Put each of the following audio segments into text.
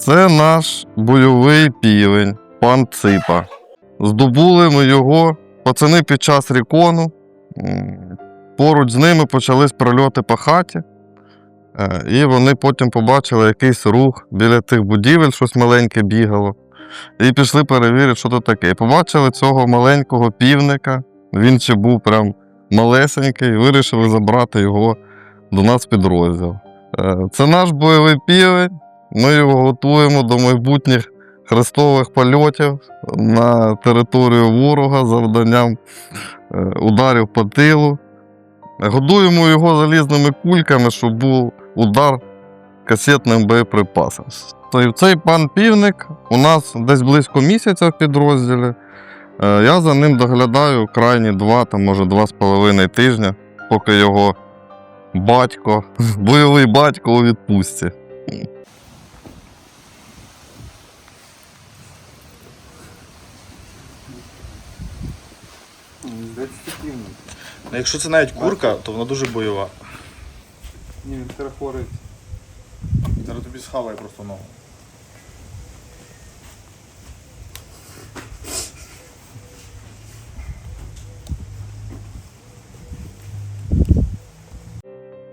Це наш бойовий півень, пан Ципа. Здобули ми його, пацани під час рекону. М, Поруч з ними почались прильоти по хаті. Е, І вони потім побачили якийсь рух біля тих будівель, щось маленьке бігало. І пішли перевірити, що то таке. І побачили цього маленького півника. Він ще був прям малесенький, і вирішили забрати його до нас в підрозділ. Е, Це наш бойовий півень. Ми його готуємо до майбутніх хрестових польотів на територію ворога завданням е, ударів по тилу. Годуємо його залізними кульками, щоб був удар касетним боєприпасом. Цей пан півник у нас десь близько місяця в підрозділі. Е, Я за ним доглядаю крайні два, там, може, два з половиною тижня, поки його батько, бойовий батько у відпустці. Ну, якщо це навіть курка, то вона дуже бойова. Ні, він перехворить. Зараз тобі схаває просто ногу.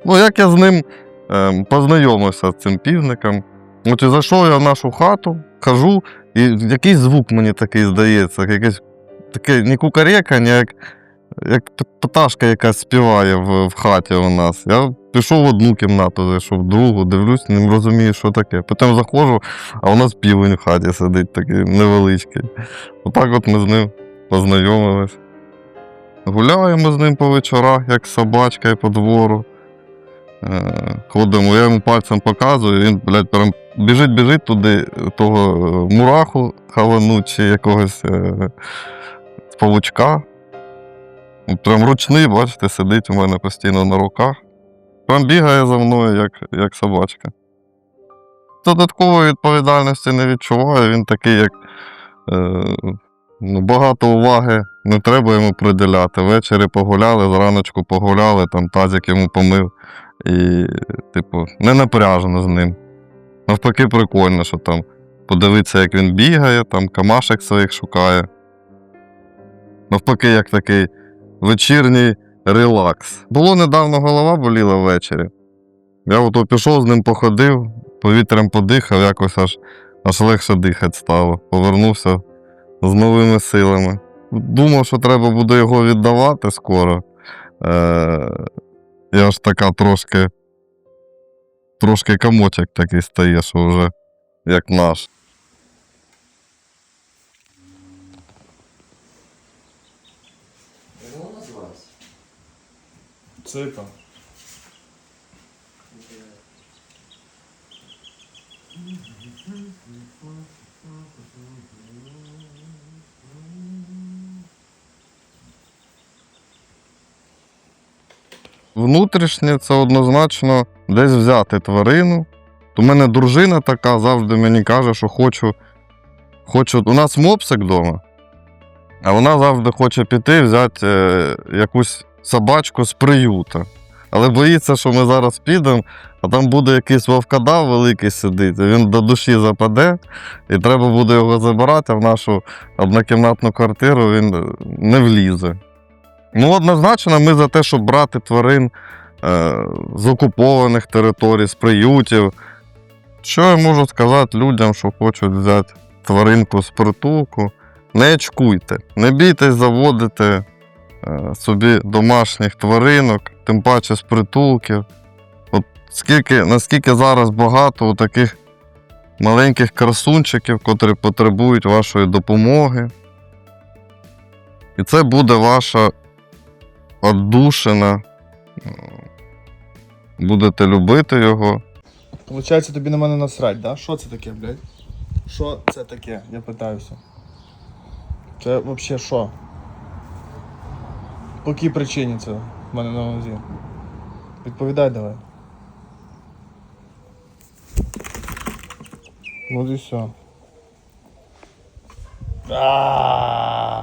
Ну, як я з ним ем, познайомився з цим півником. От і зайшов я в нашу хату, хожу, і якийсь звук мені такий здається, якийсь таке ні кукарека, ні як, як пташка якась співає в, в хаті у нас. Я пішов в одну кімнату, зайшов в другу, дивлюсь, не розумію, що таке. Потім заходжу, а у нас півень в хаті сидить такий невеличкий. Отак от ми з ним познайомились. Гуляємо з ним по вечорах, як собачка і по двору. Е, Ходимо, я йому пальцем показую, він, блядь, прям біжить, біжить туди, того мураху хавануть чи якогось е, павучка. Прям ручний, бачите, сидить у мене постійно на руках. Прям бігає за мною, як, як собачка. Додаткової відповідальності не відчуваю, він такий, як е, ну, багато уваги не треба йому приділяти. Ввечері погуляли, зраночку погуляли, там тазик йому помив. І, типу, не напряжено з ним. Навпаки, прикольно, що там подивитися, як він бігає, там камашек своїх шукає. Навпаки, як такий вечірній релакс. Було недавно голова боліла ввечері. Я ото пішов з ним походив, повітрям подихав, якось аж, аж легше дихати стало. Повернувся з новими силами. Думав, що треба буде його віддавати скоро. Е- я ж така трошки. Трошки комочок такий стає, що вже як наш. Ципа. Внутрішнє це однозначно десь взяти тварину. У мене дружина така завжди мені каже, що хочу. хочу... У нас мопсик вдома, а вона завжди хоче піти взяти е, якусь собачку з приюта. Але боїться, що ми зараз підемо, а там буде якийсь вовкодав великий сидить, він до душі западе, і треба буде його забирати, а в нашу однокімнатну квартиру він не влізе. Ну, однозначно, ми за те, щоб брати тварин е, з окупованих територій, з приютів. Що я можу сказати людям, що хочуть взяти тваринку з притулку? Не очкуйте, не бійтесь заводити собі домашніх тваринок, тим паче з притулків. От скільки, наскільки зараз багато таких маленьких красунчиків, котрі потребують вашої допомоги. І це буде ваша отдушина. Будете любити його. Получається, тобі на мене насрать, да? Що це таке, блядь? Що це таке? Я питаюся. Це взагалі що? По якій причині це в мене на нозі? Відповідай давай. От і все. А!